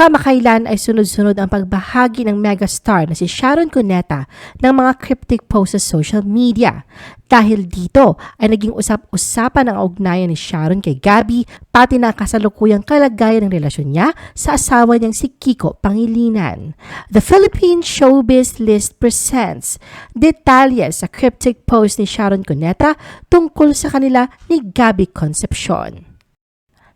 Kamakailan ay sunod-sunod ang pagbahagi ng megastar na si Sharon Cuneta ng mga cryptic posts sa social media. Dahil dito ay naging usap-usapan ang ugnayan ni Sharon kay Gabby pati na kasalukuyang kalagayan ng relasyon niya sa asawa niyang si Kiko Pangilinan. The Philippine Showbiz List presents detalye sa cryptic post ni Sharon Cuneta tungkol sa kanila ni Gabby Concepcion.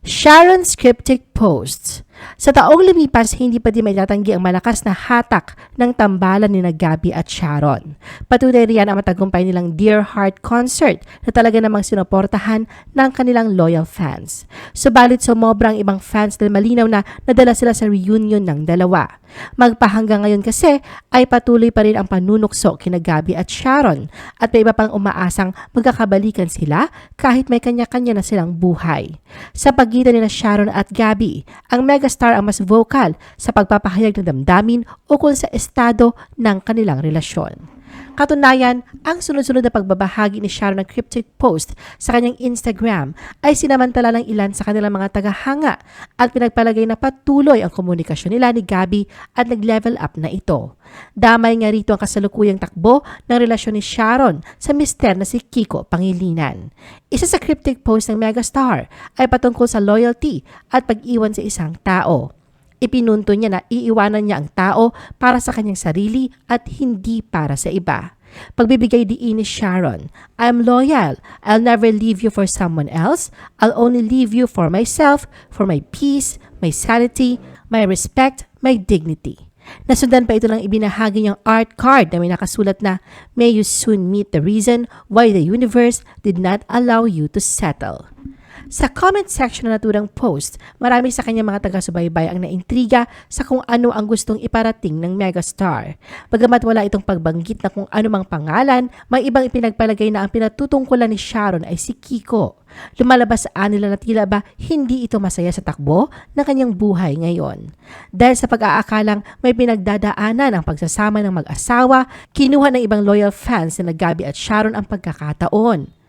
Sharon's cryptic posts sa taong lumipas, hindi pa din may ang malakas na hatak ng tambalan ni na Gabby at Sharon. Patuloy riyan ang matagumpay nilang Dear Heart concert na talaga namang sinuportahan ng kanilang loyal fans. Subalit sumobrang ibang fans dahil malinaw na nadala sila sa reunion ng dalawa. Magpahanggang ngayon kasi ay patuloy pa rin ang panunukso kina Gabby at Sharon at may iba pang umaasang magkakabalikan sila kahit may kanya-kanya na silang buhay. Sa pagitan ni na Sharon at Gabby, ang mega megastar ang mas vocal sa pagpapahayag ng damdamin ukol sa estado ng kanilang relasyon. Katunayan, ang sunod-sunod na pagbabahagi ni Sharon ng cryptic post sa kanyang Instagram ay sinamantala ng ilan sa kanilang mga tagahanga at pinagpalagay na patuloy ang komunikasyon nila ni Gabby at nag-level up na ito. Damay nga rito ang kasalukuyang takbo ng relasyon ni Sharon sa mister na si Kiko Pangilinan. Isa sa cryptic post ng megastar ay patungkol sa loyalty at pag-iwan sa isang tao. Ipinunto niya na iiwanan niya ang tao para sa kanyang sarili at hindi para sa iba. Pagbibigay diin ni Sharon, I'm loyal. I'll never leave you for someone else. I'll only leave you for myself, for my peace, my sanity, my respect, my dignity. Nasundan pa ito ng ibinahagi niyang art card na may nakasulat na, May you soon meet the reason why the universe did not allow you to settle. Sa comment section na naturang post, marami sa kanyang mga taga-subaybay ang naintriga sa kung ano ang gustong iparating ng megastar. Bagamat wala itong pagbanggit na kung ano mang pangalan, may ibang ipinagpalagay na ang pinatutungkulan ni Sharon ay si Kiko. Lumalabas sa nila na tila ba hindi ito masaya sa takbo ng kanyang buhay ngayon. Dahil sa pag-aakalang may pinagdadaanan ang pagsasama ng mag-asawa, kinuha ng ibang loyal fans na Gabi at Sharon ang pagkakataon.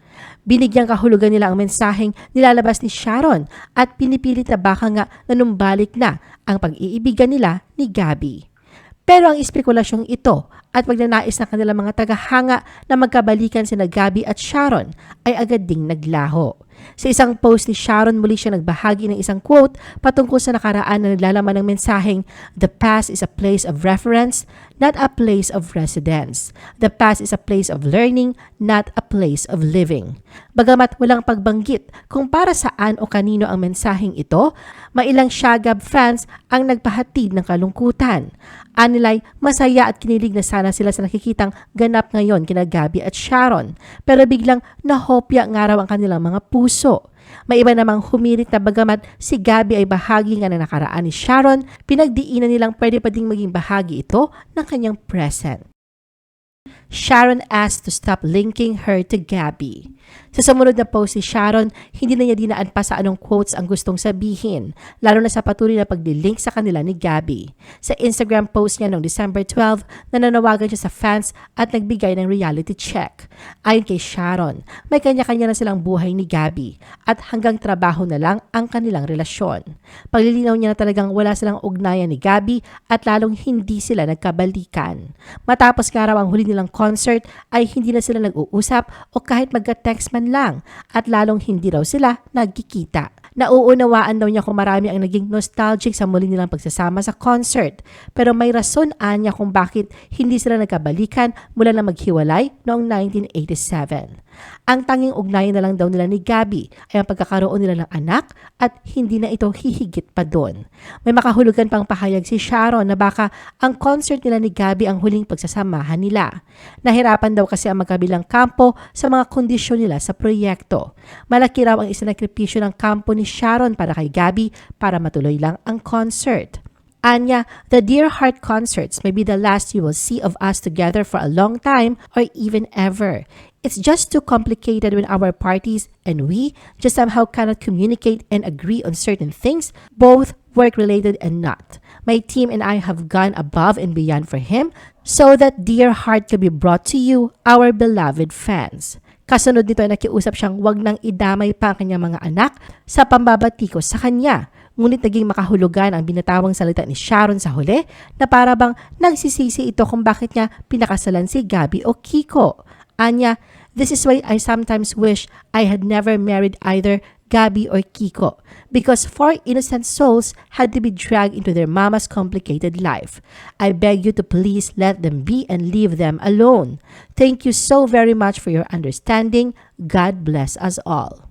Binigyang kahulugan nila ang mensaheng nilalabas ni Sharon at pinipilit na baka nga nanumbalik na ang pag-iibigan nila ni Gabby. Pero ang espekulasyong ito at pagnanais ng kanilang mga tagahanga na magkabalikan sina Gabby at Sharon ay agad ding naglaho. Sa isang post ni Sharon muli siya nagbahagi ng isang quote patungkol sa nakaraan na naglalaman ng mensaheng The past is a place of reference, not a place of residence. The past is a place of learning, not a place of living. Bagamat walang pagbanggit kung para saan o kanino ang mensaheng ito, mailang Shagab fans ang nagpahatid ng kalungkutan. Anilay, masaya at kinilig na sana sila sa nakikitang ganap ngayon kina Gabby at Sharon. Pero biglang nahopya nga raw ang kanilang mga puso. May iba namang humirit na bagamat si Gabby ay bahagi nga ng nakaraan ni Sharon, pinagdiinan nilang pwede pa ding maging bahagi ito ng kanyang present. Sharon asked to stop linking her to Gabby. Sa sumunod na post ni Sharon, hindi na niya dinaan pa sa anong quotes ang gustong sabihin, lalo na sa patuloy na paglilink sa kanila ni Gabby. Sa Instagram post niya noong December 12, nananawagan siya sa fans at nagbigay ng reality check. Ayon kay Sharon, may kanya-kanya na silang buhay ni Gabby at hanggang trabaho na lang ang kanilang relasyon. Paglilinaw niya na talagang wala silang ugnayan ni Gabby at lalong hindi sila nagkabalikan. Matapos nga raw ang huli nilang concert ay hindi na sila nag-uusap o kahit magka-text man lang at lalong hindi raw sila nagkikita. Nauunawaan daw niya kung marami ang naging nostalgic sa muli nilang pagsasama sa concert. Pero may rason anya kung bakit hindi sila nagkabalikan mula na maghiwalay noong 1987. Ang tanging ugnayan na lang daw nila ni Gabby ay ang pagkakaroon nila ng anak at hindi na ito hihigit pa doon. May makahulugan pang pahayag si Sharon na baka ang concert nila ni Gabby ang huling pagsasamahan nila. Nahirapan daw kasi ang magkabilang kampo sa mga kondisyon nila sa proyekto. Malaki raw ang isinakripisyo ng kampo ni Sharon para kay Gabby para matuloy lang ang concert. Anya, the Dear Heart concerts may be the last you will see of us together for a long time or even ever. It's just too complicated when our parties and we just somehow cannot communicate and agree on certain things, both work related and not. My team and I have gone above and beyond for him so that Dear Heart can be brought to you, our beloved fans. Kasunod nito ay nakiusap siyang wag nang idamay pa ang kanyang mga anak sa pambabatikos sa kanya ngunit naging makahulugan ang binatawang salita ni Sharon sa huli na para bang nagsisisi ito kung bakit niya pinakasalan si Gabby o Kiko. Anya, this is why I sometimes wish I had never married either Gabby or Kiko because four innocent souls had to be dragged into their mama's complicated life. I beg you to please let them be and leave them alone. Thank you so very much for your understanding. God bless us all.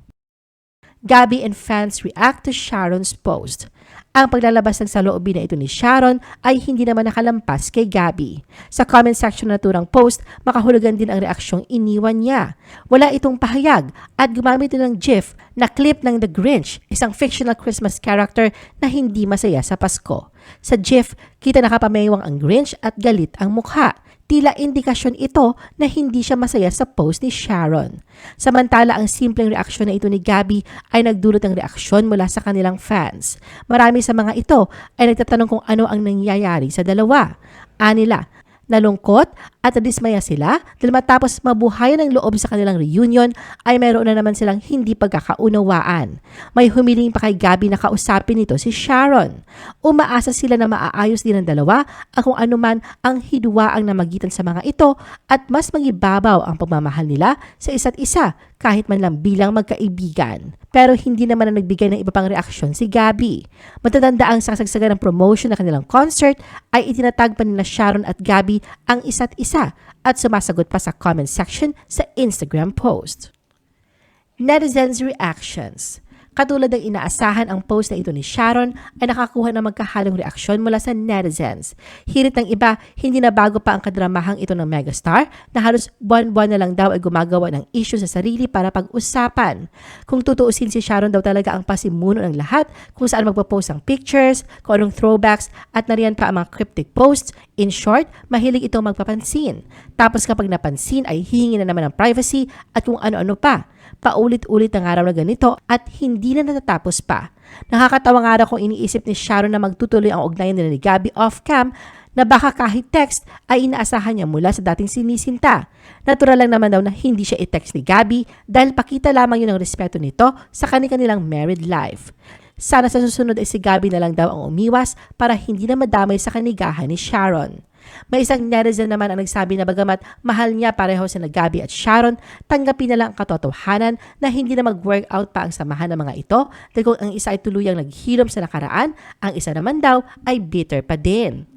Gabby and fans react to Sharon's post. Ang paglalabas ng saloobin na ito ni Sharon ay hindi naman nakalampas kay Gabby. Sa comment section na naturang post, makahulugan din ang reaksyong iniwan niya. Wala itong pahayag at gumamit din ng GIF na clip ng The Grinch, isang fictional Christmas character na hindi masaya sa Pasko. Sa GIF, kita nakapameywang ang Grinch at galit ang mukha. Tila indikasyon ito na hindi siya masaya sa post ni Sharon. Samantala, ang simpleng reaksyon na ito ni Gabby ay nagdulot ng reaksyon mula sa kanilang fans. Marami sa mga ito ay nagtatanong kung ano ang nangyayari sa dalawa. Anila, nalungkot at nadismaya sila dahil matapos mabuhayan ng loob sa kanilang reunion ay mayroon na naman silang hindi pagkakaunawaan. May humiling pa kay Gabby na kausapin nito si Sharon. Umaasa sila na maaayos din ng dalawa ang kung anuman ang hidwaang namagitan sa mga ito at mas magibabaw ang pagmamahal nila sa isa't isa kahit man lang bilang magkaibigan. Pero hindi naman na nagbigay ng iba pang reaksyon si Gabby. Matatanda ang sasagsagan ng promotion ng kanilang concert ay itinatag pa nila Sharon at Gabby ang isa't isa at sumasagot pa sa comment section sa Instagram post. Netizens' reactions Katulad ng inaasahan ang post na ito ni Sharon ay nakakuha ng magkahalong reaksyon mula sa netizens. Hirit ng iba, hindi na bago pa ang kadramahang ito ng megastar na halos buwan-buwan na lang daw ay gumagawa ng issue sa sarili para pag-usapan. Kung tutuusin si Sharon daw talaga ang pasimuno ng lahat kung saan magpo-post ang pictures, kung anong throwbacks at nariyan pa ang mga cryptic posts. In short, mahilig itong magpapansin. Tapos kapag napansin ay hihingi na naman ng privacy at kung ano-ano pa paulit-ulit ang araw na ganito at hindi na natatapos pa. Nakakatawa nga raw kung iniisip ni Sharon na magtutuloy ang ugnayan nila ni Gabby off-cam na baka kahit text ay inaasahan niya mula sa dating sinisinta. Natural lang naman daw na hindi siya i-text ni Gabby dahil pakita lamang yun ng respeto nito sa kanilang married life. Sana sa susunod ay si Gabby na lang daw ang umiwas para hindi na madamay sa kanigahan ni Sharon. May isang netizen naman ang nagsabi na bagamat mahal niya pareho sina Gabby at Sharon, tanggapin na lang ang katotohanan na hindi na mag-work out pa ang samahan ng mga ito dahil kung ang isa ay tuluyang naghilom sa nakaraan, ang isa naman daw ay bitter pa din.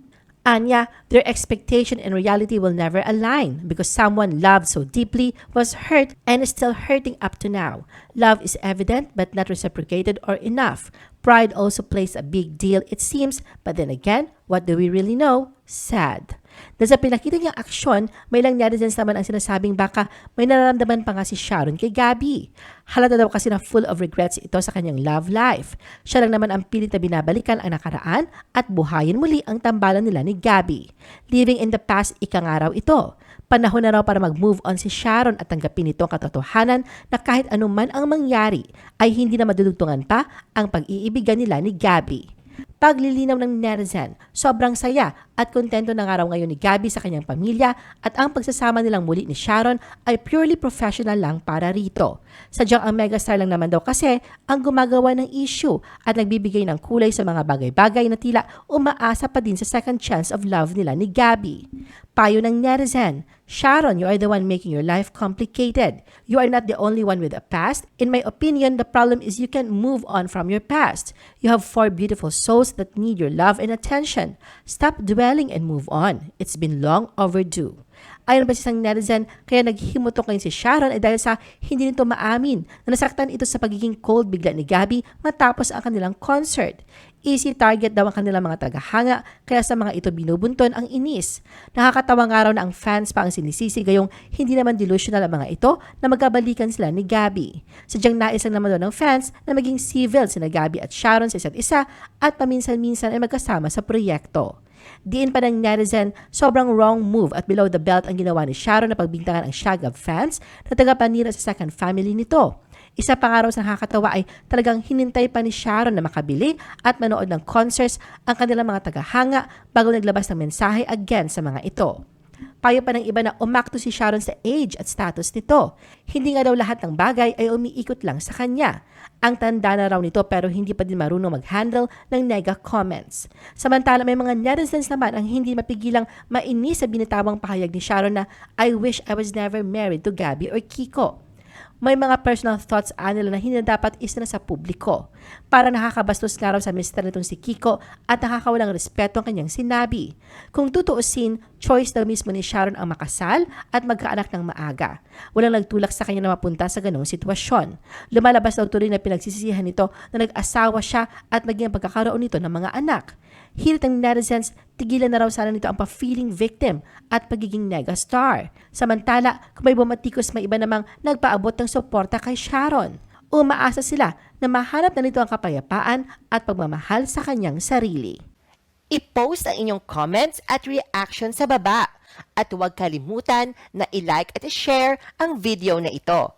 Anya, their expectation and reality will never align because someone loved so deeply was hurt and is still hurting up to now. Love is evident but not reciprocated or enough. Pride also plays a big deal, it seems, but then again, what do we really know? Sad. Dahil sa pinakita niyang aksyon, may ilang netizens naman ang sinasabing baka may nararamdaman pa nga si Sharon kay Gabby. Halata daw kasi na full of regrets ito sa kanyang love life. Siya lang naman ang pilit na binabalikan ang nakaraan at buhayin muli ang tambalan nila ni Gabby. Living in the past, ikangaraw ito. Panahon na raw para mag-move on si Sharon at tanggapin ito ang katotohanan na kahit anuman ang mangyari ay hindi na madudugtungan pa ang pag-iibigan nila ni Gabby. Paglilinaw ng netizen, sobrang saya at kontento ng araw ngayon ni Gabby sa kanyang pamilya at ang pagsasama nilang muli ni Sharon ay purely professional lang para rito. Sadyang ang megastar lang naman daw kasi ang gumagawa ng issue at nagbibigay ng kulay sa mga bagay-bagay na tila umaasa pa din sa second chance of love nila ni Gabby. Payo ng netizen, Sharon, you are the one making your life complicated. You are not the only one with a past. In my opinion, the problem is you can't move on from your past. You have four beautiful souls that need your love and attention. Stop dwelling and move on. It's been long overdue. Ayon pa sa isang netizen, kaya naghimutok ngayon si Sharon ay dahil sa hindi nito maamin na nasaktan ito sa pagiging cold bigla ni Gabby matapos ang kanilang concert. Easy target daw ang kanilang mga tagahanga kaya sa mga ito binubunton ang inis. Nakakatawa nga raw na ang fans pa ang sinisisi gayong hindi naman delusional ang mga ito na magkabalikan sila ni Gabby. Sadyang nais lang naman doon ng fans na maging civil sina Gabby at Sharon sa isa't isa at paminsan-minsan ay magkasama sa proyekto. Diin pa ng netizen, sobrang wrong move at below the belt ang ginawa ni Sharon na pagbintangan ang Shagab fans na tagapanira sa second family nito. Isa pa nga raw sa nakakatawa ay talagang hinintay pa ni Sharon na makabili at manood ng concerts ang kanilang mga tagahanga bago naglabas ng mensahe again sa mga ito. Payo pa ng iba na umakto si Sharon sa age at status nito. Hindi nga daw lahat ng bagay ay umiikot lang sa kanya. Ang tanda na raw nito pero hindi pa din marunong mag-handle ng nega comments. Samantala may mga netizens naman ang hindi mapigilang mainis sa binitawang pahayag ni Sharon na I wish I was never married to Gabby or Kiko. May mga personal thoughts anila na hindi na dapat isa na sa publiko. Para nakakabastos nga raw sa mister nitong si Kiko at nakakawalang respeto ang kanyang sinabi. Kung tutuusin, choice daw mismo ni Sharon ang makasal at magkaanak ng maaga. Walang nagtulak sa kanya na mapunta sa ganong sitwasyon. Lumalabas daw tuloy na pinagsisisihan nito na nag-asawa siya at maging ang pagkakaroon nito ng mga anak. Hirit ng netizens, tigilan na raw sana nito ang pa-feeling victim at pagiging megastar. Samantala, kung may bumatikos may iba namang nagpaabot ng suporta kay Sharon. Umaasa sila na mahanap na nito ang kapayapaan at pagmamahal sa kanyang sarili. I-post ang inyong comments at reaction sa baba. At huwag kalimutan na i-like at i-share ang video na ito.